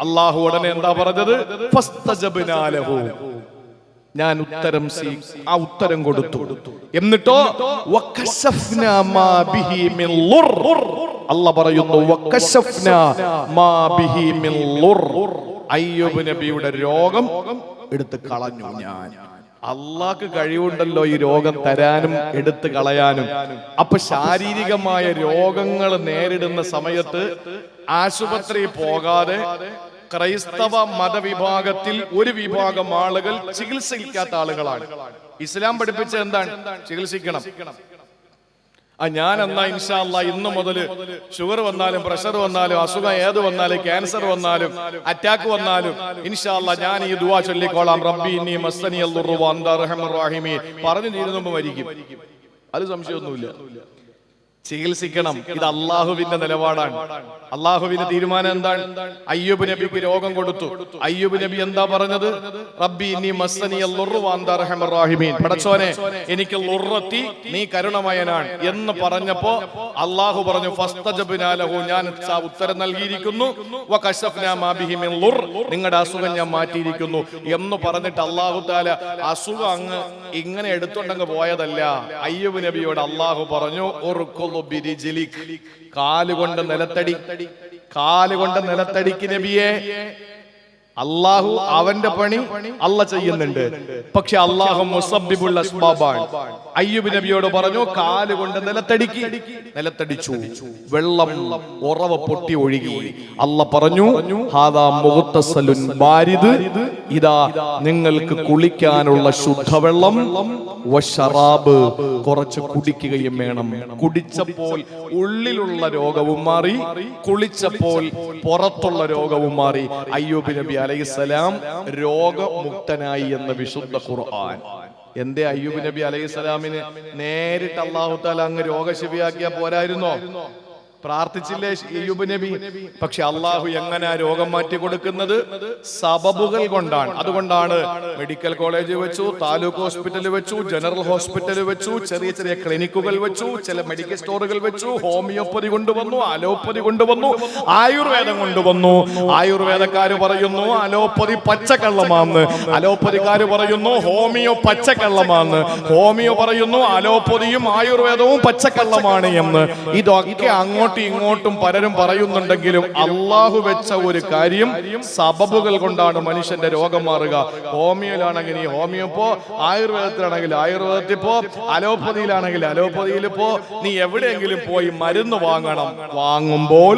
അള്ളാഹു ഉടനെ എന്താ പറഞ്ഞത്. ഞാൻ ഉത്തരം ആ ഉത്തരം കൊടുത്തു എന്നിട്ടോ. അല്ല പറയുന്നു. അയ്യൂബ് നബിയുടെ രോഗം എടുത്ത് കളഞ്ഞു ഞാൻ അള്ളാക്ക് കഴിവുണ്ടല്ലോ ഈ രോഗം തരാനും എടുത്തു കളയാനും അപ്പൊ ശാരീരികമായ രോഗങ്ങൾ നേരിടുന്ന സമയത്ത് ആശുപത്രി പോകാതെ ക്രൈസ്തവ മതവിഭാഗത്തിൽ ഒരു വിഭാഗം ആളുകൾ ചികിത്സിക്കാത്ത ആളുകളാണ്. ഇസ്ലാം പഠിപ്പിച്ച എന്താണ്? ചികിത്സിക്കണം. ആ ഞാൻ എന്നാ ഇൻഷാല്ല ഇന്നു മുതൽ ഷുഗർ വന്നാലും പ്രഷർ വന്നാലും അസുഖം ഏത് വന്നാലും ക്യാൻസർ വന്നാലും അറ്റാക്ക് വന്നാലും ഇൻഷാല്ല ഞാൻ ഈ ദുവാ ചൊല്ലിക്കോളാം. റബ്ബി ഇന്നി മസ്തനി റഹീമീൻ. പറഞ്ഞു തീരുന്നുമ്പോ മരിക്കും. അത് സംശയമൊന്നുമില്ല. ചികിത്സിക്കണം. ഇത് അള്ളാഹുവിന്റെ നിലപാടാണ്. അള്ളാഹുവിന്റെ തീരുമാനം എന്താണ്? അയ്യൂബ് നബിക്ക് രോഗം കൊടുത്തു. അയ്യൂബ് നബി എന്താ പറഞ്ഞത്? റബ്ബി നീ മസ്സനി പടച്ചോനെ എനിക്ക് ലുറത്തി നീ കരുണമയനാണ് എന്ന് പറഞ്ഞപ്പോ അള്ളാഹു പറഞ്ഞു ഫസ്തജബ്നാലഹു ഞാൻ ഉത്തരം നൽകിയിരിക്കുന്നു. നിങ്ങളുടെ അസുഖം ഞാൻ മാറ്റിയിരിക്കുന്നു എന്ന് പറഞ്ഞിട്ട് അള്ളാഹു താല അസുഖം അങ്ങ് ഇങ്ങനെ എടുത്തുണ്ടങ്ങ് പോയതല്ല. അയ്യൂബ് നബിയോട് അള്ളാഹു പറഞ്ഞു ബിരിജിലിക്. കാലുകൊണ്ട് നിലത്തടി. കാലുകൊണ്ട് നിലത്തടിക്ക് നബിയെ. അള്ളാഹു അവന്റെ പണി അല്ല ചെയ്യുന്നുണ്ട്. പക്ഷെ അള്ളാഹു മുസബിബുൽ അസ്ബാബാണ്. അയ്യൂബ് നബിയോട് പറഞ്ഞു കാൽ കൊണ്ട് നിലത്തടിക്ക്. നിലത്തടിച്ചു. വെള്ളം ഉറവ പൊട്ടി ഒഴുകി. അല്ല പറഞ്ഞു ഹാദാ മുഹത്തസലുൻ ബാരിദ് ഇതാ നിങ്ങൾക്ക് കുളിക്കാനുള്ള ശുദ്ധവെള്ളം വശറാബ് കുറച്ച് കുടിക്കുകയും വേണം. കുടിച്ചപ്പോൾ ഉള്ളിലുള്ള രോഗവും മാറി കുളിച്ചപ്പോൾ പുറത്തുള്ള രോഗവും മാറി. അയ്യൂബ് നബി അലൈഹിസ്സലാം രോഗമുക്തനായി എന്ന വിശുദ്ധ ഖുർആൻ. എന്റെ അയ്യൂബ് നബി അലൈഹിസ്സലാമിന് നേരിട്ട് അള്ളാഹു താല അങ്ങ് രോഗശിവിയാക്കിയാ പോരായിരുന്നോ? പ്രാർത്ഥിച്ചില്ലേ അയ്യൂബ് നബി? പക്ഷെ അള്ളാഹു എങ്ങനെ രോഗം മാറ്റി കൊടുക്കുന്നത് സബബുകൾ കൊണ്ടാണ്. അതുകൊണ്ടാണ് മെഡിക്കൽ കോളേജ് വെച്ചു താലൂക്ക് ഹോസ്പിറ്റൽ വെച്ചു ജനറൽ ഹോസ്പിറ്റൽ വെച്ചു ചെറിയ ചെറിയ ക്ലിനിക്കുകൾ വെച്ചു ചില മെഡിക്കൽ സ്റ്റോറുകൾ വെച്ചു ഹോമിയോപ്പതി കൊണ്ടുവന്നു അലോപ്പതി കൊണ്ടുവന്നു ആയുർവേദം കൊണ്ടുവന്നു ആയുർവേദക്കാര് പറയുന്നു അലോപ്പതി പച്ചക്കള്ളമാന്ന്. അലോപ്പതിക്കാര് പറയുന്നു ഹോമിയോ പച്ചക്കള്ളമാന്ന്. ഹോമിയോ പറയുന്നു അലോപ്പതിയും ആയുർവേദവും പച്ചക്കള്ളമാണ് എന്ന്. ഇതൊക്കെ അങ്ങോട്ടും ഇങ്ങോട്ടും പലരും പറയുന്നുണ്ടെങ്കിലും അള്ളാഹു വെച്ച ഒരു കാര്യം സബബുകൾ കൊണ്ടാണ് മനുഷ്യന്റെ രോഗം മാറുക. ഹോമിയോയിലാണെങ്കിൽ ഈ ഹോമിയോ പോ ആയുർവേദത്തിലാണെങ്കിൽ ആയുർവേദത്തിൽ പോ അലോപ്പതിയിലാണെങ്കിൽ അലോപ്പതിയിൽ പോ. നീ എവിടെയെങ്കിലും പോയി മരുന്ന് വാങ്ങണം. വാങ്ങുമ്പോൾ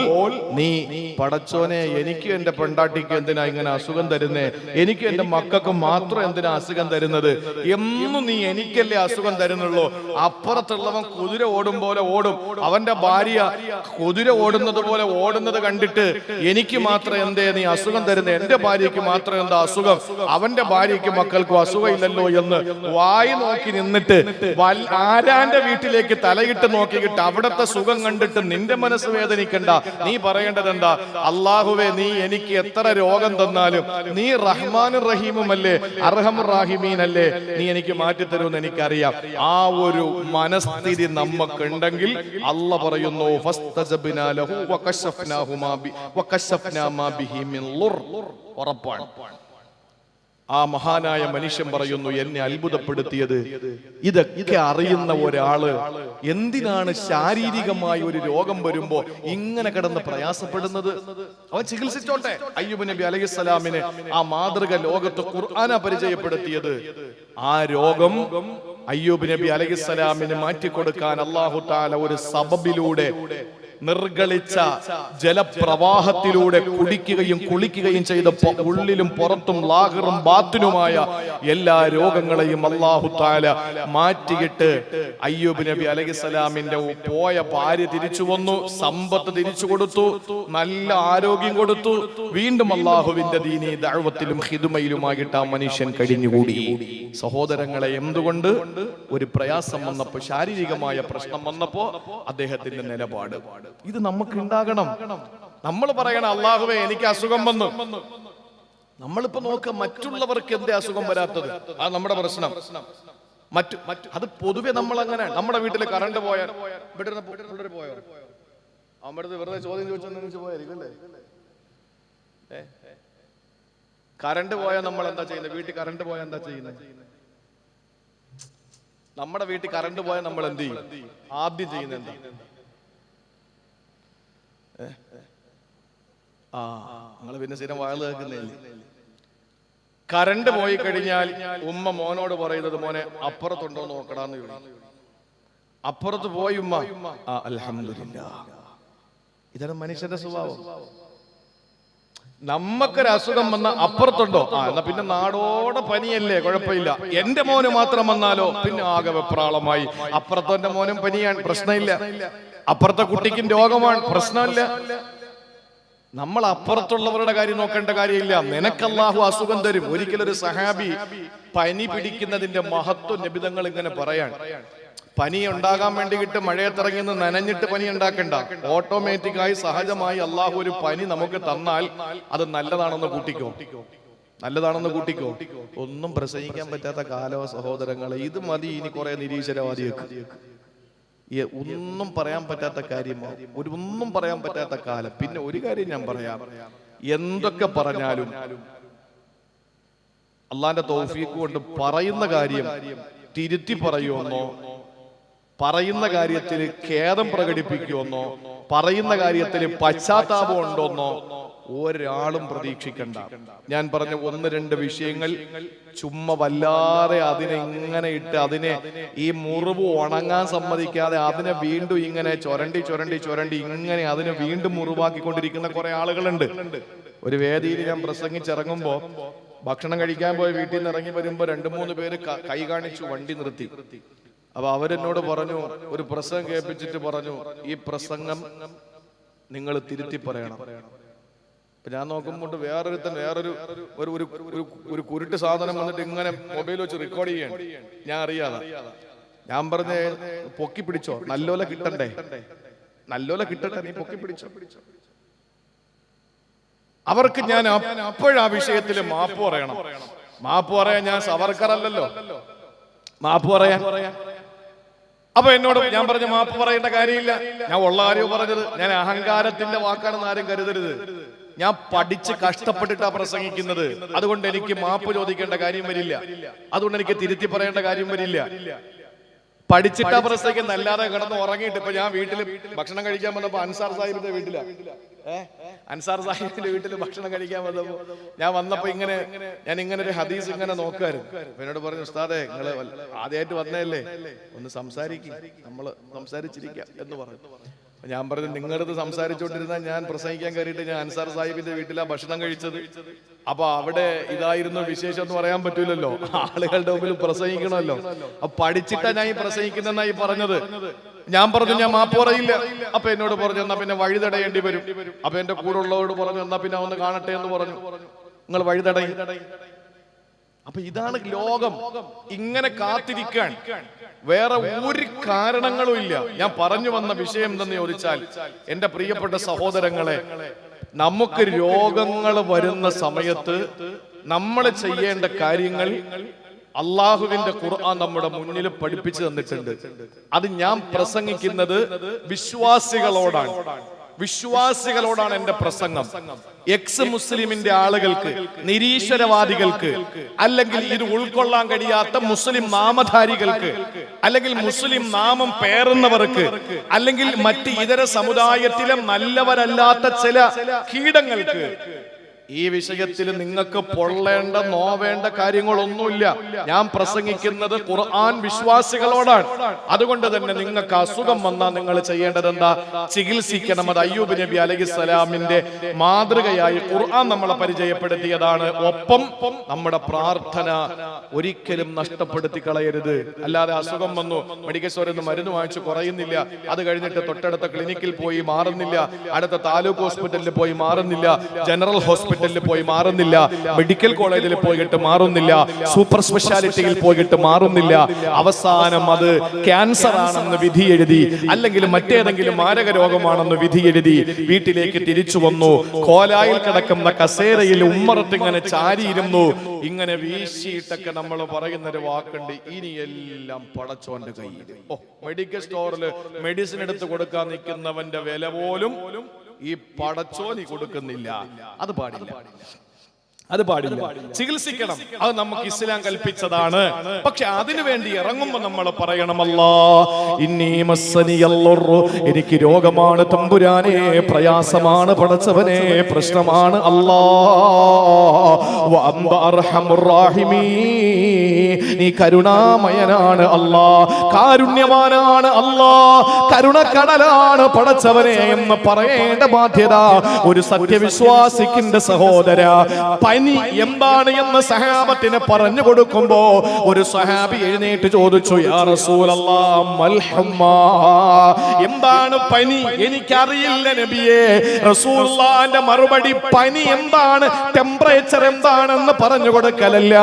നീ പടച്ചോനെ എനിക്ക് എന്റെ പെണ്ടാട്ടിക്ക് എന്തിനാ ഇങ്ങനെ അസുഖം തരുന്നേ? എനിക്ക് എന്റെ മക്കൾക്ക് മാത്രം എന്തിനാ അസുഖം തരുന്നത്? എന്നും നീ എനിക്കല്ലേ അസുഖം തരുന്നുള്ളൂ. അപ്പുറത്തുള്ളവൻ കുതിര ഓടും പോലെ ഓടും. അവന്റെ ഭാര്യ കുതിര ഓടുന്നത് പോലെ ഓടുന്നത് കണ്ടിട്ട് എനിക്ക് മാത്രം എന്തേ നീ അസുഖം തരുന്ന? എന്റെ ഭാര്യയ്ക്ക് മാത്രം എന്താ അസുഖം? അവന്റെ ഭാര്യയ്ക്ക് മക്കൾക്കും അസുഖമില്ലല്ലോ എന്ന് വായി നോക്കി നിന്നിട്ട് ആരാന്റെ വീട്ടിലേക്ക് തലയിട്ട് നോക്കിയിട്ട് അവിടത്തെ സുഖം കണ്ടിട്ട് നിന്റെ മനസ്സ് വേദനിക്കണ്ട. നീ പറയേണ്ടത് എന്താ? അള്ളാഹുവേ നീ എനിക്ക് എത്ര രോഗം തന്നാലും നീ റഹ്മാനും റഹീമുമല്ലേ? റാഹിമീൻ അല്ലേ നീ എനിക്ക് മാറ്റി മാറ്റിത്തരുമെന്ന് എനിക്കറിയാം. ആ ഒരു മനസ്ഥിതി നമുക്കുണ്ടെങ്കിൽ അല്ല പറയുന്നു ആ മഹാനായ മനുഷ്യൻ പറയുന്നു എന്നെ അത്ഭുതപ്പെടുത്തിയത് ഇതൊക്കെ അറിയുന്ന ഒരാൾ എന്തിനാണ് ശാരീരികമായ ഒരു രോഗം വരുമ്പോ ഇങ്ങനെ കിടന്ന് പ്രയാസപ്പെടുന്നത്? അവൻ ചികിത്സിച്ചോട്ടെ. അയ്യൂബ് നബി അലൈഹിസ്സലാമിന് ആ മാതൃക ലോകത്ത് ഖുർആന പരിചയപ്പെടുത്തിയത്. ആ രോഗം അയ്യൂബ് നബി അലൈഹിസ്സലാമിന് മാറ്റിക്കൊടുക്കാൻ അള്ളാഹു താല ഒരു സബബിലൂടെ നിർഗളിച്ച ജലപ്രവാഹത്തിലൂടെ കുടിക്കുകയും കുളിക്കുകയും ചെയ്തപ്പോ ഉള്ളിലും പുറത്തും ലാഹിറും ബാത്തിനുമായ എല്ലാ രോഗങ്ങളെയും അള്ളാഹു താല മാറ്റിയിട്ട് അയ്യൂബ് നബി അലൈഹിസ്സലാമിന്റെ പോയ ഭാര്യ തിരിച്ചു വന്നു സമ്പത്ത് തിരിച്ചു കൊടുത്തു നല്ല ആരോഗ്യം കൊടുത്തു. വീണ്ടും അള്ളാഹുവിന്റെ ദീനി ദഅവത്തിലും ഹിതുമയിലുമായിട്ട് ആ മനുഷ്യൻ കഴിഞ്ഞുകൂടി. സഹോദരങ്ങളെ എന്തുകൊണ്ട്? ഒരു പ്രയാസം വന്നപ്പോ ശാരീരികമായ പ്രശ്നം വന്നപ്പോ അദ്ദേഹത്തിന്റെ നിലപാട്. ഇത് നമുക്ക് ഉണ്ടാകണം നമ്മൾ പറയണം അള്ളാഹുവേ എനിക്ക് അസുഖം വന്നു. നമ്മളിപ്പോ നോക്ക മറ്റുള്ളവർക്ക് എന്തേ അസുഖം വരാത്തത്? അത് നമ്മുടെ പ്രശ്നം. മറ്റു മറ്റു അത് പൊതുവെ നമ്മൾ അങ്ങനെ നമ്മുടെ വീട്ടിൽ കറണ്ട് പോയാൽ പോയോ? നമ്മുടെ വെറുതെ ചോദ്യം ചോദിച്ചു അല്ലേ? കറണ്ട് പോയാൽ നമ്മൾ എന്താ ചെയ്യുന്നത് വീട്ടിൽ കറണ്ട് പോയാൽ എന്താ ചെയ്യുന്നത് നമ്മുടെ വീട്ടിൽ കറണ്ട് പോയാൽ നമ്മൾ എന്ത് ചെയ്യും? ആദ്യം ചെയ്യുന്നത് എന്താ? ആ നിങ്ങൾ പിന്നെ സ്ഥിരം വാഴ കേൾക്കുന്നില്ലേ? കരണ്ട് പോയി കഴിഞ്ഞാൽ ഉമ്മ മോനോട് പറയുന്നത് മോനെ അപ്പുറത്തുണ്ടോ നോക്കടാന്ന് ചോദിക്കും. അപ്പുറത്ത് പോയി ഉമ്മ. ആ അൽഹംദുലില്ലാ. ഇതാണ് മനുഷ്യന്റെ സ്വഭാവം. നമ്മക്കൊരു അസുഖം വന്ന അപ്പുറത്തുണ്ടോ? ആ എന്നാ പിന്നെ നാടോടെ പനിയല്ലേ കുഴപ്പമില്ല. എന്റെ മോന് മാത്രം വന്നാലോ പിന്നെ ആകെ വെപ്രാളമായി. അപ്പുറത്തോന്റെ മോനും പനിയാണ് പ്രശ്നമില്ല. അപ്പുറത്തെ കുട്ടിക്കും രോഗമാണ് പ്രശ്നമില്ല. നമ്മൾ അപ്പുറത്തുള്ളവരുടെ കാര്യം നോക്കേണ്ട കാര്യമില്ല. നിനക്കല്ലാഹു അസുഖം തരും. ഒരിക്കലൊരു സഹാബി പനി പിടിക്കുന്നതിന്റെ മഹത്വം നിബിതങ്ങൾ ഇങ്ങനെ പറയാൻ. പനി ഉണ്ടാകാൻ വേണ്ടിയിട്ട് മഴയത്തിറങ്ങി നിന്ന് നനഞ്ഞിട്ട് പനി ഉണ്ടാക്കണ്ട. ഓട്ടോമാറ്റിക്കായി സഹജമായി അള്ളാഹു ഒരു പനി നമുക്ക് തന്നാൽ അത് നല്ലതാണെന്ന് കൂട്ടിക്കോ. നല്ലതാണെന്ന് കൂട്ടിക്കോ. ഒന്നും പ്രസംഗിക്കാൻ പറ്റാത്ത കാലോ സഹോദരങ്ങളെ ഇത് മതി ഇനി കുറെ നിരീശ്വരവാദിയൊക്കെ ഒന്നും പറയാൻ പറ്റാത്ത കാര്യമോ? ഒരു ഒന്നും പറയാൻ പറ്റാത്ത കാലം. പിന്നെ ഒരു കാര്യം ഞാൻ പറയാം. എന്തൊക്കെ പറഞ്ഞാലും അള്ളാന്റെ തോഫീക്ക് കൊണ്ട് പറയുന്ന കാര്യം തിരുത്തി പറയുമെന്നോ പറയുന്ന കാര്യത്തിൽ ഖേദം പ്രകടിപ്പിക്കുമെന്നോ പറയുന്ന കാര്യത്തിൽ പശ്ചാത്താപം ഉണ്ടോന്നോ ഒരാളും പ്രതീക്ഷിക്കണ്ട. ഞാൻ പറഞ്ഞ ഒന്ന് രണ്ട് വിഷയങ്ങൾ ചുമ്മാ വല്ലാതെ അതിനെ ഇങ്ങനെ ഇട്ട് അതിനെ ഈ മുറിവ് ഉണങ്ങാൻ സമ്മതിക്കാതെ അതിനെ വീണ്ടും ഇങ്ങനെ ചൊരണ്ടി ചൊരണ്ടി ചൊരണ്ടി ഇങ്ങനെ അതിനെ വീണ്ടും മുറിവാക്കിക്കൊണ്ടിരിക്കുന്ന കുറെ ആളുകളുണ്ട്. ഒരു വേദിയിൽ ഞാൻ പ്രസംഗിച്ചിറങ്ങുമ്പോ ഭക്ഷണം കഴിക്കാൻ പോയി വീട്ടിൽ നിന്ന് ഇറങ്ങി വരുമ്പോ രണ്ടു മൂന്ന് പേര് ക- കൈ കാണിച്ചു വണ്ടി നിർത്തി. അപ്പൊ അവരെന്നോട് പറഞ്ഞു ഒരു പ്രസംഗം കേൾപ്പിച്ചിട്ട് പറഞ്ഞു ഈ പ്രസംഗം നിങ്ങൾ തിരുത്തി പറയണം. അപ്പൊ ഞാൻ നോക്കുമ്പോൾ വേറൊരു ഒരു ഒരു ഒരു- ഒരു കുരുട്ട് സാധനം വന്നിട്ട് ഇങ്ങനെ മൊബൈൽ വെച്ച് റെക്കോർഡ് ചെയ്യണം. ഞാൻ അറിയാതെ. ഞാൻ പറഞ്ഞ പൊക്കി പിടിച്ചോ? നല്ലോല കിട്ടണ്ടേ? നല്ലോല കിട്ടട്ടെ നീ പൊക്കി പിടിച്ചോ? അവർക്ക് ഞാൻ അപ്പോഴാ വിഷയത്തിൽ മാപ്പ് പറയണം. മാപ്പ് പറയാൻ ഞാൻ സവർക്കർ അല്ലല്ലോ മാപ്പ് പറയാൻ? അപ്പൊ എന്നോട് ഞാൻ പറഞ്ഞ മാപ്പ് പറയേണ്ട കാര്യമില്ല. ഞാൻ ഉള്ള കാര്യം പറഞ്ഞത് ഞാൻ അഹങ്കാരത്തിന്റെ വാക്കാണെന്ന് ആരും കരുതരുത്. ഞാൻ പഠിച്ച് കഷ്ടപ്പെട്ടിട്ടാ പ്രസംഗിക്കുന്നത്. അതുകൊണ്ട് എനിക്ക് മാപ്പ് ചോദിക്കേണ്ട കാര്യം വരില്ല. അതുകൊണ്ട് എനിക്ക് തിരുത്തി പറയേണ്ട കാര്യം വരില്ല. പഠിച്ചിട്ടാ പ്രസംഗിക്കുന്ന അല്ലാതെ കിടന്ന് ഉറങ്ങിയിട്ട് ഇപ്പൊ ഞാൻ വീട്ടിൽ ഭക്ഷണം കഴിക്കാൻ വന്നപ്പോ അൻസാർ സാഹിബിന്റെ വീട്ടിലാ? അൻസാർ സാഹിബിന്റെ വീട്ടിൽ ഭക്ഷണം കഴിക്കാൻ വന്നപ്പോ ഞാൻ വന്നപ്പോ ഇങ്ങനെ ഞാൻ ഇങ്ങനെ ഒരു ഹദീസ് ഇങ്ങനെ നോക്കായിരുന്നു. എന്നോട് പറഞ്ഞു ഉസ്താദെ നിങ്ങൾ ആദ്യമായിട്ട് വന്നതല്ലേ? ഒന്ന് സംസാരിക്കും. നമ്മൾ സംസാരിച്ചിരിക്കാം എന്ന് പറഞ്ഞു. ഞാൻ പറഞ്ഞു നിങ്ങളത് സംസാരിച്ചുകൊണ്ടിരുന്ന ഞാൻ പ്രസംഗിക്കാൻ കയറിയിട്ട് ഞാൻ അൻസാർ സാഹിബിന്റെ വീട്ടിലാ ഭക്ഷണം കഴിച്ചത്. അപ്പൊ അവിടെ ഇതായിരുന്നു വിശേഷം എന്ന് പറയാൻ പറ്റൂലല്ലോ. ആളുകളുടെ മുമ്പിൽ പ്രസംഗിക്കണമല്ലോ. അപ്പൊ പഠിച്ചിട്ടാ ഞാൻ ഈ പ്രസംഗിക്കുന്നെന്നായി പറഞ്ഞത്. ഞാൻ പറഞ്ഞു ഞാൻ മാപ്പ് പറയില്ല. അപ്പൊ എന്നോട് പറഞ്ഞു എന്നാ പിന്നെ വഴി തടയേണ്ടി വരും. അപ്പൊ എന്റെ കൂടെ ഉള്ളവരോട് പറഞ്ഞു എന്നാ പിന്നെ ഒന്ന് കാണട്ടെ എന്ന് പറഞ്ഞു. നിങ്ങൾ വഴി തടയും. അപ്പൊ ഇതാണ് ലോകം. ഇങ്ങനെ കാത്തിരിക്കാൻ. വേറെ ഒരു കാരണങ്ങളും ഇല്ല. ഞാൻ പറഞ്ഞു വന്ന വിഷയം എന്തെന്ന് ചോദിച്ചാൽ എന്റെ പ്രിയപ്പെട്ട സഹോദരങ്ങളെ നമുക്ക് രോഗങ്ങൾ വരുന്ന സമയത്ത് നമ്മൾ ചെയ്യേണ്ട കാര്യങ്ങൾ അള്ളാഹുവിന്റെ ഖുർആൻ നമ്മുടെ മുന്നിൽ പഠിപ്പിച്ചു തന്നിട്ടുണ്ട്. അത് ഞാൻ പ്രസംഗിക്കുന്നത് വിശ്വാസികളോടാണ്. വിശ്വാസികളോടാണ് എന്റെ പ്രസംഗം. എക്സ് മുസ്ലിമിന്റെ ആളുകൾക്ക് നിരീശ്വരവാദികൾക്ക് അല്ലെങ്കിൽ ഇത് ഉൾക്കൊള്ളാൻ കഴിയാത്ത മുസ്ലിം നാമധാരികൾക്ക് അല്ലെങ്കിൽ മുസ്ലിം നാമം പേറുന്നവർക്ക് അല്ലെങ്കിൽ മറ്റ് ഇതര സമുദായത്തിലെ നല്ലവരല്ലാത്ത ചില കീടങ്ങൾക്ക് ഈ വിഷയത്തിൽ നിങ്ങൾക്ക് പൊള്ളേണ്ട നോവേണ്ട കാര്യങ്ങളൊന്നുമില്ല. ഞാൻ പ്രസംഗിക്കുന്നത് ഖുർആൻ വിശ്വാസികളോടാണ്. അതുകൊണ്ട് തന്നെ നിങ്ങൾക്ക് അസുഖം വന്നാൽ നിങ്ങൾ ചെയ്യേണ്ടത് എന്താ? ചികിത്സിക്കണം. അത് അയ്യൂബ് നബി അലഹി സ്വലാമിന്റെ മാതൃകയായി ഖുർആൻ നമ്മളെ പരിചയപ്പെടുത്തിയതാണ്. ഒപ്പം നമ്മുടെ പ്രാർത്ഥന ഒരിക്കലും നഷ്ടപ്പെടുത്തി കളയരുത്. അല്ലാതെ അസുഖം വന്നു. മെഡിക്കൽ സ്റ്റോറിൽ നിന്ന് മരുന്ന് വാങ്ങിച്ചു കുറയുന്നില്ല. അത് കഴിഞ്ഞിട്ട് തൊട്ടടുത്ത ക്ലിനിക്കിൽ പോയി മാറുന്നില്ല. അടുത്ത താലൂക്ക് ഹോസ്പിറ്റലിൽ പോയി മാറുന്നില്ല. ജനറൽ ഹോസ്പിറ്റലിൽ പോയി മാറുന്നില്ല. മെഡിക്കൽ കോളേജിൽ പോയിട്ട് മാറുന്നില്ല. സൂപ്പർ സ്പെഷ്യാലിറ്റിയിൽ പോയിട്ട് മാറുന്നില്ല. അവസാനം അത് ക്യാൻസർ ആണെന്ന് വിധി എഴുതി. അല്ലെങ്കിൽ മറ്റേതെങ്കിലും മാരക രോഗമാണെന്ന് വിധി എഴുതി. വീട്ടിലേക്ക് തിരിച്ചു വന്നു. കോലായിൽ കിടക്കുന്ന കസേരയിൽ ഉമ്മറത്ത് ഇങ്ങനെ ചാരിയിരുന്നു. ഇങ്ങനെ വീശിയിട്ടൊക്കെ നമ്മൾ പറയുന്ന ഒരു വാക്കുണ്ട്. ഇനി എല്ലാം പടച്ചോന്റെ കയ്യിൽ. ഓ മെഡിക്കൽ സ്റ്റോറിൽ മെഡിസിൻ എടുത്ത് കൊടുക്കാൻ നിൽക്കുന്നവന്റെ വില പോലും ഈ പടച്ചോനി കൊടുക്കുന്നില്ല. അത് പാടില്ല. അത് പാടില്ല. ചികിത്സിക്കണം. അത് നമുക്ക് ഇസ്ലാം കൽപ്പിച്ചതാണ്. പക്ഷെ അതിനു വേണ്ടി ഇറങ്ങുമ്പോ നമ്മൾ പറയണമല്ലോ. എനിക്ക് രോഗമാണ് തമ്പുരാനെ പ്രയാസമാണ് പടച്ചവനെ പ്രശ്നമാണ് അല്ലാ. നീ കരുണാമയനാണ് അല്ലാ. കാരുണ്യവാനാണ് അല്ലാ. കരുണക്കടലാണ് പടച്ചവനെ എന്ന് പറയേണ്ട ബാധ്യത. ഒരു സത്യവിശ്വാസിക്കിന്റെ സഹോദര പനി എന്താണ് എന്ന് സഹാബത്തിന് പറഞ്ഞു കൊടുക്കുമ്പോ ഒരു സഹാബി എഴുന്നേറ്റ് ചോദിച്ചു യാ എന്താണ് പനി? എനിക്കറിയില്ല നബിയെ. റസൂലുള്ളാന്റെ മറുപടി പനി എന്താണ്? ടെമ്പറേച്ചർ എന്താണെന്ന് പറഞ്ഞു കൊടുക്കലല്ല.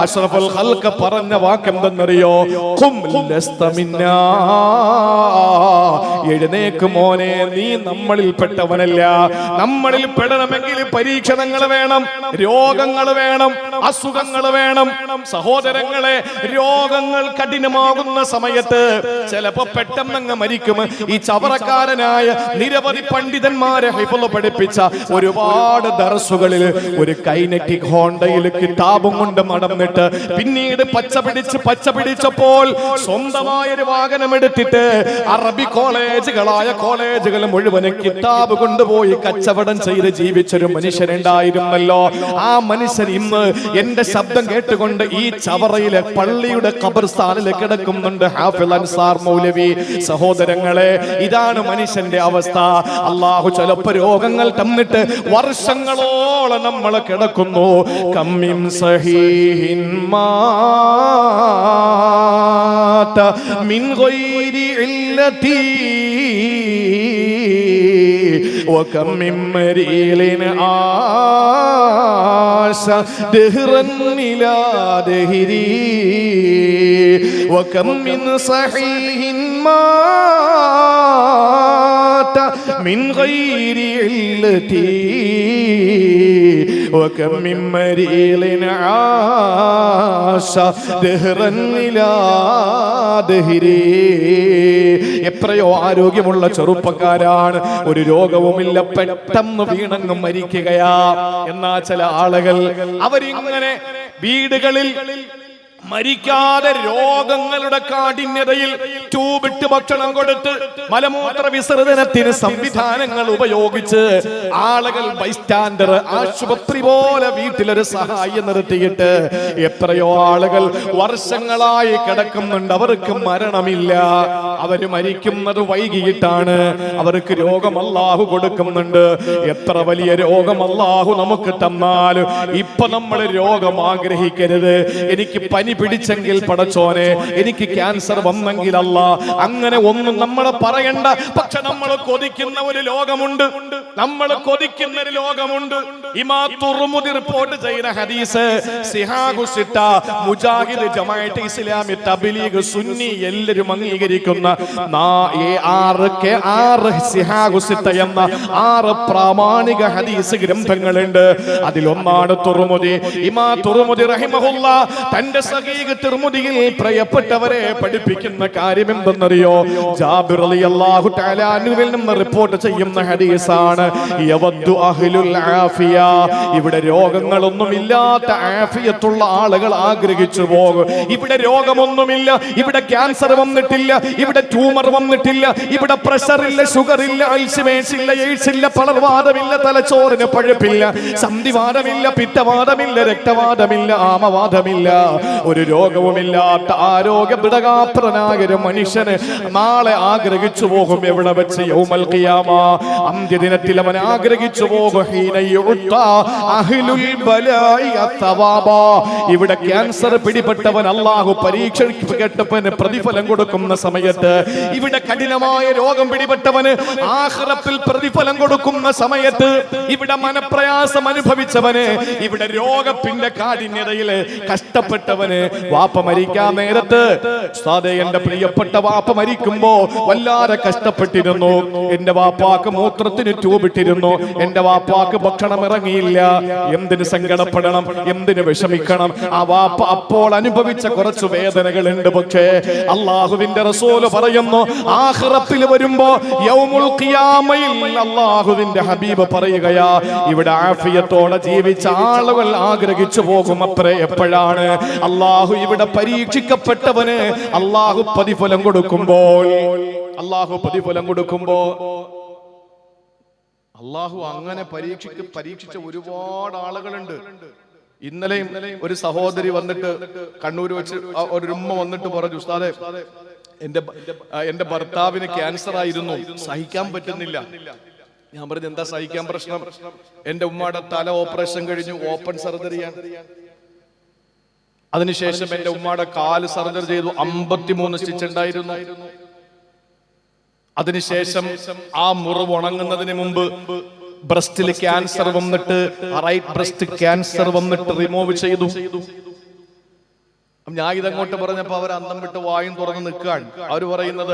അഷ്റഫുൽ ഹൽക്ക് പറഞ്ഞ വാക്ക് എന്തെന്നറിയോ ഖും ലസ്ത മിന്നാ. എഴുന്നേക്ക് മോനെ നീ നമ്മളിൽ പെട്ടവനല്ല. നമ്മളിൽ പെടണമെങ്കിൽ പരീക്ഷണങ്ങൾ വേണം രോഗങ്ങൾ വേണം അസുഖങ്ങൾ വേണം. സഹോദരങ്ങളെ രോഗങ്ങൾ കഠിനമാകുന്ന സമയത്ത് ചിലപ്പോ പെട്ടെന്നങ്ങ് മരിക്കും. ഈ ചവറക്കാരനായ നിരവധി പണ്ഡിതന്മാരെ ഹിഫുള്ള പഠിപ്പിച്ച ഒരുപാട് ദർസുകളിൽ ഒരു കൈനറ്റിക് ഹോണ്ടയിൽ കിതാബും കൊണ്ട് മടന്നിട്ട് പിന്നീട് പച്ച പിടിച്ച് പച്ച പിടിച്ചപ്പോൾ സ്വന്തമായ ഒരു വാഹനം എടുത്തിട്ട് അറബി കോളേജുകളായ കോളേജുകൾ മുഴുവനും കിതാബ് കൊണ്ടുപോയി കച്ചവടം ചെയ്ത് ജീവിച്ചൊരു മനുഷ്യനുണ്ടായിരുന്നല്ലോ. ആ മനുഷ്യൻ ഇന്ന് എന്റെ ശബ്ദം കേട്ടുകൊണ്ട് ഈ ചവറയിലെ പള്ളിയുടെ കബർസ്ഥാനിൽ കിടക്കുന്നുണ്ട് ഹാഫിൽ അൻസാർ മൗലവി. സഹോദരങ്ങളെ ഇതാണ് മനുഷ്യന്റെ അവസ്ഥ. അള്ളാഹു ചിലപ്പോ രോഗങ്ങൾ തന്നിട്ട് വർഷങ്ങളോളം നമ്മൾ കിടക്കുന്നു. കമ്മിം സഹീഹിൻ مات من غير علتي وكم من مريل عاش دهرا الى دهري وكم من صحيح مات من غير علتي وكم من مريل عاش دهرا إلى دهري എത്രയോ ആരോഗ്യമുള്ള ചെറുപ്പക്കാരാണ് ഒരു രോഗവുമില്ല പെട്ടെന്ന് വീണങ്ങ് മരിക്കുകയാ എന്നാ ചില ആളുകൾ അവരിങ്ങനെ വീടുകളിൽ മരിക്കാതെ രോഗങ്ങളുടെ കാഠിന്യതയിൽ ട്യൂബിട്ട് ഭക്ഷണം കൊടുത്ത് മലമൂത്ര വിസർജനത്തിന് സംവിധാനങ്ങൾ ഉപയോഗിച്ച് ആളുകൾ ബൈസ്റ്റാൻഡർ ആശുപത്രി പോലെ വീട്ടിലൊരു സഹായം നിർത്തിയിട്ട് എത്രയോ ആളുകൾ വർഷങ്ങളായി കിടക്കുന്നുണ്ട്. അവർക്ക് മരണമില്ല. അവർ മരിക്കുന്നത് വൈകിയിട്ടാണ്. അവർക്ക് രോഗം അല്ലാഹു കൊടുക്കുന്നുണ്ട്. എത്ര വലിയ രോഗം അല്ലാഹു നമുക്ക് തന്നാൽ ഇപ്പൊ നമ്മൾ രോഗം ആഗ്രഹിക്കരുത്. എനിക്ക് പനി പിടിച്ചെങ്കിൽ പടച്ചോനെ എനിക്ക് ക്യാൻസർ വന്നെങ്കിൽ അല്ല. അങ്ങനെ ഒന്നും നമ്മൾ പറയണ്ട. പക്ഷെ നമ്മൾ കൊതിക്കുന്ന ഒരു ലോകമുണ്ട്. നമ്മൾ കൊതിക്കുന്ന ഒരു ലോകമുണ്ട്. ഇമാ തുറമുതി റിപ്പോർട്ട് ചെയ്യുന്ന ഹദീസ് സിഹാഗുസിട്ട മുജാഹിദ് ജമാഅത്ത് ഇസ്ലാമി തബ്ലീഗ് സുന്നി എല്ലാവരും അംഗീകരിക്കുന്ന ആറ് കെ- ആറ് സിഹാഗുസിട്ട എന്ന ആറ് പ്രാമാണിക ഹദീസ് ഗ്രന്ഥങ്ങളുണ്ട്. അതിലൊന്നാണ് തുറമുതി ഇമാ തുറമുതി റഹിമഹുല്ല തന്റെ സഹീഖ് തിർമുദിയിൽ പ്രിയപ്പെട്ടവരെ പഠിപ്പിക്കുന്ന കാര്യം എന്തെന്നറിയോ ജാബിർ റളിയല്ലാഹു തആല അൻഹുവിൽ നിന്ന് റിപ്പോർട്ട് ചെയ്യുന്ന ഹദീസാണ് യവദ്ദു അഹ്ലുൽ ആഫിയ. ഇവിടെ രോഗങ്ങളൊന്നും ഇല്ലാത്ത ആഫിയത്തുള്ള ആളുകൾ ആഗ്രഹിച്ചു പോകും. ഇവിടെ രോഗമൊന്നുമില്ല ഇവിടെ ക്യാൻസർ വന്നിട്ടില്ല ഇവിടെ ട്യൂമർ വന്നിട്ടില്ല ഇവിടെ പ്രഷർ ഇല്ല ഷുഗർ ഇല്ല അൽഷിമേഴ്സ് ഇല്ല എയ്ഡ്സ് ഇല്ല പളർവാദമില്ല തലച്ചോറിന് പഴുപ്പില്ല സന്ധിവാദമില്ല പിത്തവാദമില്ല രക്തവാദമില്ല ആമവാദമില്ല. ഒരു രോഗവുമില്ലാത്ത ആരോഗ്യ ദൃഢകാപ്രനായ ഒരു മനുഷ്യന് നാളെ ആഗ്രഹിച്ചു പോകും എവിടെ വെച്ച് യൗമൽ ഖിയാമ. അന്ത്യദിനത്തിൽ അവൻ ആഗ്രഹിച്ചു പോകും. ഇവിടെ ക്യാൻസർ പിടിപെട്ടവൻ അള്ളാഹു പരീക്ഷപ്പെട്ടവന് പ്രതിഫലം കൊടുക്കുന്ന സമയത്ത് ഇവിടെ കഠിനമായ രോഗം പിടിപെട്ടവന് ആഹ്റത്തിൽ പ്രതിഫലം കൊടുക്കുന്ന സമയത്ത് ഇവിടെ മനപ്രയാസം അനുഭവിച്ചവന് ഇവിടെ രോഗത്തിന്റെ കാഠിന്യതയിൽ കഷ്ടപ്പെട്ടവന് വാപ്പ മരിക്കാൻ നേരത്ത് ഉസ്താദേ എന്റെ പ്രിയപ്പെട്ട വാപ്പ മരിക്കുമ്പോ വല്ലാതെ കഷ്ടപ്പെട്ടിരുന്നു. എന്റെ വാപ്പാക്ക് മൂത്രത്തിന് ട്യൂബിട്ടിരുന്നു. എന്റെ വാപ്പാക്ക് ഭക്ഷണം ഇറങ്ങിയില്ല. എന്തിന് സങ്കടപ്പെടണം? എന്തിന് വിഷമിക്കണം? ആ വാപ്പ അപ്പോൾ അനുഭവിച്ച കുറച്ച് വേദനകളുണ്ട് പക്ഷേ അള്ളാഹുവിന്റെ റസൂൽ പറയുന്നു ആഹ്റത്തിൽ വരുമ്പോ യൗമുൽ ഖിയാമയിൽ അള്ളാഹുവിന്റെ ഹബീബ് പറയുകയാ ഇവിടെ ആഫിയത്തോടെ ജീവിച്ച ആളുകൾ ആഗ്രഹിച്ചു പോകും അത്രേ എപ്പോഴാണ്? അള്ളാഹു ഇവിടെ പരീക്ഷിക്കപ്പെട്ടവന് അള്ളാഹു പ്രതിഫലം കൊടുക്കുമ്പോൾ അള്ളാഹു പ്രതിഫലം കൊടുക്കുമ്പോ അള്ളാഹു അങ്ങനെ പരീക്ഷിക്ക് പരീക്ഷിച്ച ഒരുപാട് ആളുകളുണ്ട്. ഇന്നലെയും ഒരു സഹോദരി വന്നിട്ട് കണ്ണൂർ വെച്ച് ഒരു ഉമ്മ വന്നിട്ട് പറഞ്ഞു ഉസ്താദെ എന്റെ എന്റെ ഭർത്താവിന് ക്യാൻസർ ആയിരുന്നു സഹിക്കാൻ പറ്റുന്നില്ല. ഞാൻ പറഞ്ഞു എന്താ സഹിക്കാൻ പ്രശ്നം? എന്റെ ഉമ്മയുടെ തല ഓപ്പറേഷൻ കഴിഞ്ഞു ഓപ്പൺ സർജറിയാണ്. അതിനുശേഷം എന്റെ ഉമ്മയുടെ കാൽ സർജർ ചെയ്തു അമ്പത്തിമൂന്ന് സ്റ്റിച്ച് ഉണ്ടായിരുന്നു. അതിനുശേഷം ആ മുറിവ് ഉണങ്ങുന്നതിന് മുമ്പ് ബ്രസ്റ്റിൽ ക്യാൻസർ വന്നിട്ട് റൈറ്റ് ബ്രസ്റ്റ് ക്യാൻസർ വന്നിട്ട് റിമൂവ് ചെയ്തു. ഞാൻ ഇതങ്ങോട്ട് പറഞ്ഞപ്പോ അവർ അന്തം വിട്ട് വായും തുറന്ന് നിൽക്കാൻ അവർ പറയുന്നത്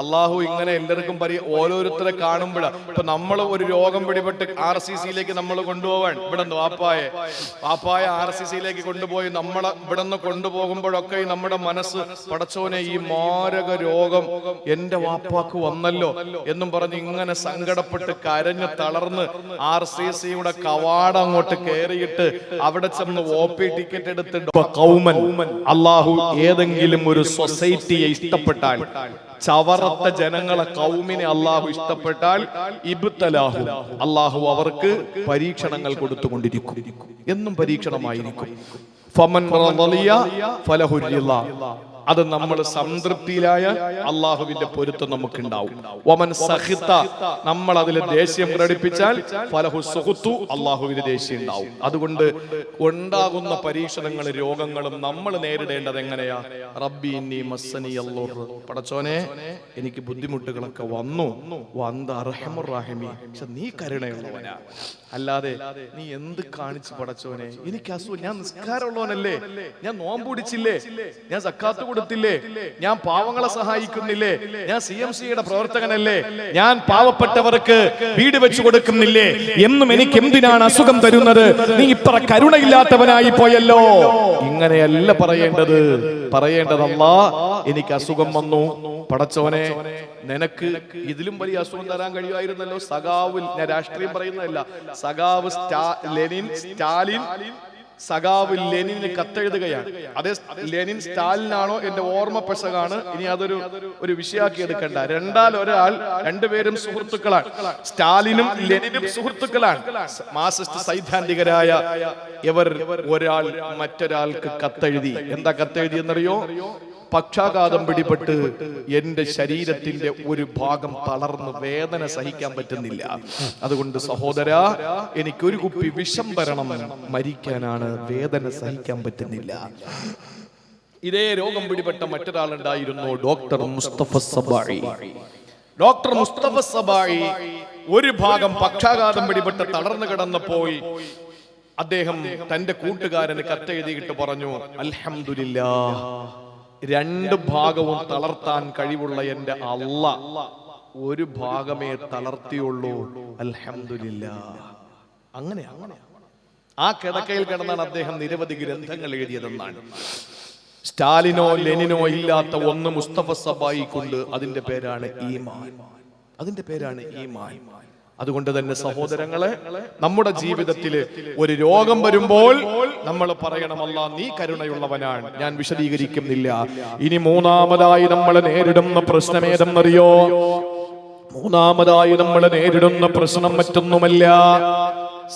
അള്ളാഹു ഇങ്ങനെ എല്ലാവർക്കും പരി ഓരോരുത്തരെ കാണുമ്പോഴാണ് ഇപ്പൊ നമ്മൾ ഒരു രോഗം പിടിപെട്ട് ആർ സി സിയിലേക്ക് നമ്മൾ കൊണ്ടുപോവാൻ ഇവിടെ നിന്ന് വാപ്പായെ. വാപ്പായ ആർ സി സിയിലേക്ക് കൊണ്ടുപോയി നമ്മളെ ഇവിടെ നിന്ന് കൊണ്ടുപോകുമ്പോഴൊക്കെ നമ്മുടെ മനസ്സ് പടച്ചോനെ ഈ മാരക രോഗം എന്റെ വാപ്പാക്ക് വന്നല്ലോ എന്നും പറഞ്ഞ് ഇങ്ങനെ സങ്കടപ്പെട്ട് കരഞ്ഞ് തളർന്ന് ആർ സി സിയുടെ കവാടം അങ്ങോട്ട് കയറിയിട്ട് അവിടെ ചെന്ന് ഒ പി ടിക്കറ്റ് എടുത്ത് കൗമൻ. അള്ളാഹു ഏതെങ്കിലും ഒരു സൊസൈറ്റിയെ ഇഷ്ടപ്പെട്ടാൽ ചവറത്ത ജനങ്ങളെ കൗമിനെ അള്ളാഹു ഇഷ്ടപ്പെട്ടാൽ ഇബ്തലാഹു അള്ളാഹു അവർക്ക് പരീക്ഷണങ്ങൾ കൊടുത്തുകൊണ്ടിരിക്കും എന്നും പരീക്ഷണമായിരിക്കും ഫമൻ. അത് നമ്മൾ സംതൃപ്തിയിലായ അള്ളാഹുവിന്റെ പൊരുത്തം നമുക്ക് ഉണ്ടാവും ഒമൻ സഹിത്ത നമ്മൾ അതിൽ ദേഷ്യം പ്രകടിപ്പിച്ചാൽ ഫലഹു സുഹുത്തു അള്ളാഹുവിന് ദേഷ്യം ഉണ്ടാവും. അതുകൊണ്ട് ഉണ്ടാകുന്ന പരീക്ഷണങ്ങളും രോഗങ്ങളും നമ്മൾ നേരിടേണ്ടത് എങ്ങനെയാ? റബ്ബി മസ്സനി അല്ലാഹു. പടച്ചോനെ എനിക്ക് ബുദ്ധിമുട്ടുകളൊക്കെ വന്നു. വന്ത അർഹമുറാഹിമി പക്ഷെ നീ കരുണയുള്ളവനാ. അല്ലാതെ നീ എന്ത് കാണിച്ചു പടച്ചോനെ? എനിക്ക് അസു ഞാൻ നിസ്കാരമുള്ളവനല്ലേ? ഞാൻ നോമ്പ് പിടിച്ചില്ലേ? ഞാൻ സക്കാത്ത് കൊടുത്തില്ലേ? ഞാൻ പാവങ്ങളെ സഹായിക്കുന്നില്ലേ? ഞാൻ സി എം സിയുടെ പ്രവർത്തകനല്ലേ? ഞാൻ പാവപ്പെട്ടവർക്ക് വീട് വെച്ചു കൊടുക്കുന്നില്ലേ? എന്നും എനിക്ക് എന്തിനാണ് അസുഖം തരുന്നത്? നീ ഇത്ര കരുണയില്ലാത്തവനായി പോയല്ലോ. ഇങ്ങനെയല്ല പറയേണ്ടത്. പറയേണ്ടതല്ല. എനിക്ക് അസുഖം വന്നു. പടച്ചവനെ നിനക്ക് ഇതിലും വലിയ അസുഖം തരാൻ കഴിയുമായിരുന്നല്ലോ. സഖാവിൽ ഞാൻ രാഷ്ട്രീയം പറയുന്നതല്ല. സഖാവ് സ്റ്റാ- ലെനിൻ സ്റ്റാലിൻ സഖാവ് ലെനിന് കത്തെഴുതുകയാണ്. അതേ ലെനിൻ സ്റ്റാലിനാണോ എന്റെ ഓർമ്മ പെസകാണ്. ഇനി അതൊരു ഒരു വിഷയാക്കി എടുക്കണ്ട. രണ്ടാൽ ഒരാൾ രണ്ടുപേരും സുഹൃത്തുക്കളാണ്. സ്റ്റാലിനും ലെനിനും സുഹൃത്തുക്കളാണ്. മാർസിസ്റ്റ് സൈദ്ധാന്തികരായ ഇവർ ഒരാൾ മറ്റൊരാൾക്ക് കത്തെഴുതി. എന്താ കത്തെഴുതി എന്നറിയോ? പക്ഷാഘാതം പിടിപെട്ട് എന്റെ ശരീരത്തിന്റെ ഒരു ഭാഗം തളർന്ന് വേദന സഹിക്കാൻ പറ്റുന്നില്ല. അതുകൊണ്ട് സഹോദര എനിക്കൊരു കുപ്പി വിഷം തരണം. മരിക്കാനാണ് വേദന സഹിക്കാൻ പറ്റുന്നില്ല. ഇതേ രോഗം പിടിപെട്ട മറ്റൊരാളുണ്ടായിരുന്നു ഡോക്ടർ മുസ്തഫ സബായി. ഡോക്ടർ മുസ്തഫ സബായി ഒരു ഭാഗം പക്ഷാഘാതം പിടിപെട്ട് തളർന്നു കിടന്നപ്പോൾ അദ്ദേഹം തന്റെ കൂട്ടുകാരന് കത്തെഴുതിയിട്ട് പറഞ്ഞു അൽഹംദുലില്ലാ രണ്ട് ഭാഗവും തളർത്താൻ കഴിവുള്ള എന്റെ അല്ല ഒരു ഭാഗമേ തളർത്തിയുള്ളൂ. അൽഹമില്ല അങ്ങനെ അങ്ങനെ. ആ കിടക്കയിൽ കിടന്നാണ് അദ്ദേഹം നിരവധി ഗ്രന്ഥങ്ങൾ എഴുതിയതെന്നാണ്. സ്റ്റാലിനോ ലെനിനോ ഇല്ലാത്ത ഒന്ന് മുസ്തഫ സബായി കൊണ്ട് അതിന്റെ പേരാണ് ഈമാൻ. അതിന്റെ പേരാണ് ഈമാൻ. അതുകൊണ്ട് തന്നെ സഹോദരങ്ങളെ നമ്മുടെ ജീവിതത്തിൽ ഒരു രോഗം വരുമ്പോൾ നമ്മൾ പറയണമല്ല നീ കരുണയുള്ളവനാണ്. ഞാൻ വിശദീകരിക്കുന്നില്ല. ഇനി മൂന്നാമതായി നമ്മൾ നേരിടുന്ന പ്രശ്നമേതെന്നറിയോ? മൂന്നാമതായി നമ്മൾ നേരിടുന്ന പ്രശ്നം മറ്റൊന്നുമല്ല.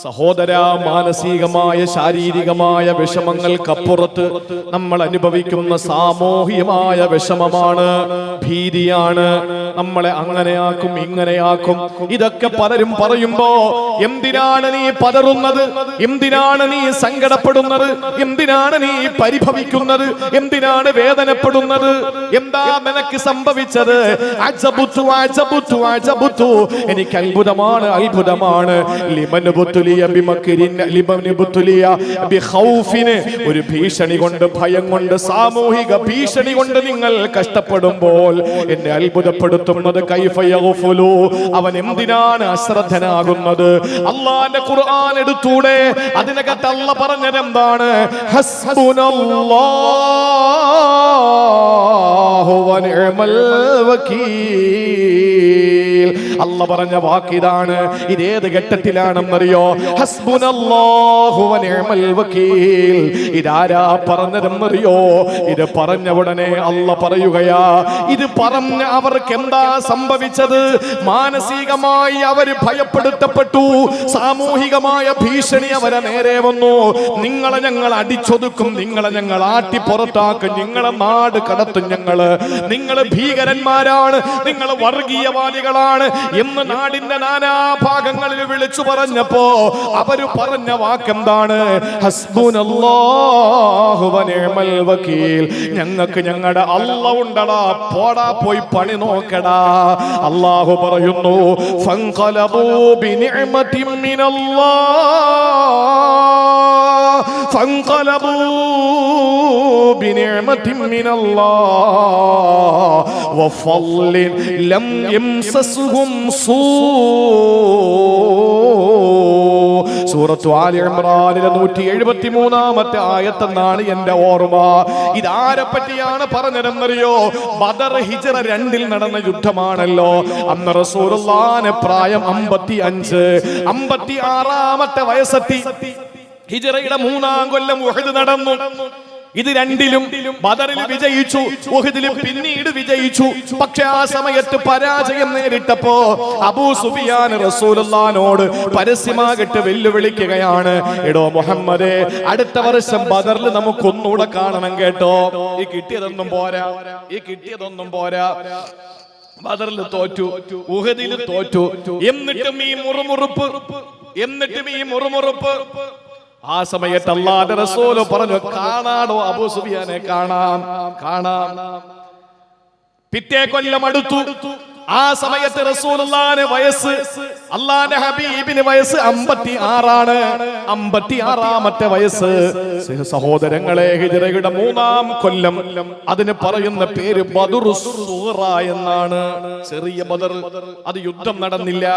സഹോദര മാനസികമായ ശാരീരികമായ വിഷമങ്ങൾക്കപ്പുറത്ത് നമ്മൾ അനുഭവിക്കുന്ന സാമൂഹികമായ വിഷമമാണ് ഭീതിയാണ്. നമ്മളെ അങ്ങനെയാക്കും ഇങ്ങനെയാക്കും. ഇതൊക്കെ പലരും പറയുമ്പോ എന്തിനാണ് നീ പതറുന്നത്? എന്തിനാണ് നീ സങ്കടപ്പെടുന്നത്? എന്തിനാണ് നീ പരിഭവിക്കുന്നത്? എന്തിനാണ് വേദനപ്പെടുന്നത്? എന്താ നിനക്ക് സംഭവിച്ചത്? അജബുത്തു അജബുത്തു അജബുത്തു. എനിക്ക് അത്ഭുതമാണ് അത്ഭുതമാണ്. ലിമൻ ഒരു ഭീഷണി കൊണ്ട് ഭയം കൊണ്ട് സാമൂഹിക ഭീഷണി കൊണ്ട് നിങ്ങൾ കഷ്ടപ്പെടുമ്പോൾ എന്നെ അത്ഭുതപ്പെടുത്തുന്നത് അവൻ എന്തിനാണ് അശ്രദ്ധനാകുന്നത്? അള്ളാന്റെ ഖുർആൻ എടുത്തൂടെ? അതിനകത്ത് അല്ല പറഞ്ഞത് എന്താണ് അല്ല പറഞ്ഞ വാക്കിതാണ് ഇതേത് ഘട്ടത്തിലാണെന്നറിയോ? ഇതാരാ പറഞ്ഞതെന്നറിയോ? ഇത് പറഞ്ഞ ഉടനെ അല്ല പറയുകയാ. ഇത് പറഞ്ഞ അവർക്ക് എന്താ സംഭവിച്ചത്? മാനസികമായി അവർ ഭയപ്പെടുത്തപ്പെട്ടു. സാമൂഹികമായ ഭീഷണി അവരെ നേരെ വന്നു. നിങ്ങളെ ഞങ്ങൾ അടിച്ചൊതുക്കും നിങ്ങളെ ഞങ്ങൾ ആട്ടി പുറത്താക്കും നിങ്ങളെ നാട് കടത്തും ഞങ്ങൾ നിങ്ങൾ ഭീകരന്മാരാണ് നിങ്ങൾ വർഗീയവാദികളാണ് എന്ന് നാടിന്റെ നാനാഭാഗങ്ങളിൽ വിളിച്ചു പറഞ്ഞപ്പോ അവർ പറഞ്ഞ വാക്കെന്താണ്? ഞങ്ങൾക്ക് ഞങ്ങളുടെ അല്ല ഉണ്ടടാ. പോടാ പോയി പണി നോക്കടാ. അള്ളാഹു പറയുന്നു യംസസുഹും സൂ സൂറത്തു ആലി ഇമ്രാനിലെ നൂറ്റി എഴുപത്തി മൂന്നാമത്തെ ആയത്തെന്നാണ് എന്റെ ഓർമ്മ. ഇതാരെ പറ്റിയാണ് പറഞ്ഞതെന്നറിയോ? ബദർ ഹിജറ രണ്ടിൽ നടന്ന യുദ്ധമാണല്ലോ. അന്ന് റസൂലുള്ളാന് പ്രായം അമ്പത്തി അഞ്ച് അമ്പത്തി ആറാമത്തെ വയസ്സെത്തി ഹിജറയുടെ മൂന്നാം കൊല്ലം നടന്നു. ഇത് രണ്ടിലും ബദറിൽ വിജയിച്ചു ഉഹദിൽ പിന്നീട് വിജയിച്ചു. പക്ഷെ ആ സമയത്ത് പരാജയം നേരിട്ടപ്പോ അബൂ സുഫിയാൻ റസൂലുള്ളാനോട് പരസ്യമാകട്ട് വെല്ലുവിളിക്കുകയാണ്. എടോ മുഹമ്മദേ അടുത്ത വർഷം ബദറിൽ നമുക്കൊന്നുകൂടെ കാണണം കേട്ടോ. ഈ കിട്ടിയതൊന്നും പോരാ ഈ കിട്ടിയതൊന്നും പോരാ. ബദറിൽ തോറ്റു ഉഹദിൽ തോറ്റു. എന്നിട്ടും ഈ മുറുമുറുപ്പ് എന്നിട്ടും ഈ മുറുമുറുപ്പ് ആ സമയത്ത് അള്ളാന്റെ റസൂൽ പറഞ്ഞു കാണാടോ അബൂ സുബിയാനെ കാണാം കാണാം. പിറ്റേ കൊല്ലം അടുത്തു. ആ സമയത്ത് റസൂലുള്ളാന് വയസ്സ് അള്ളാന്റെ ഹബീബിന് വയസ്സ് അമ്പത്തി ആറാണ് അമ്പത്തി ആറാമത്തെ വയസ്സ് സഹോദരങ്ങളെ ഹിജറയുടെ മൂന്നാം കൊല്ലം. അതിന് പറയുന്ന പേര് സൂറ എന്നാണ്. ചെറിയ ബദർ അത് യുദ്ധം നടന്നില്ല.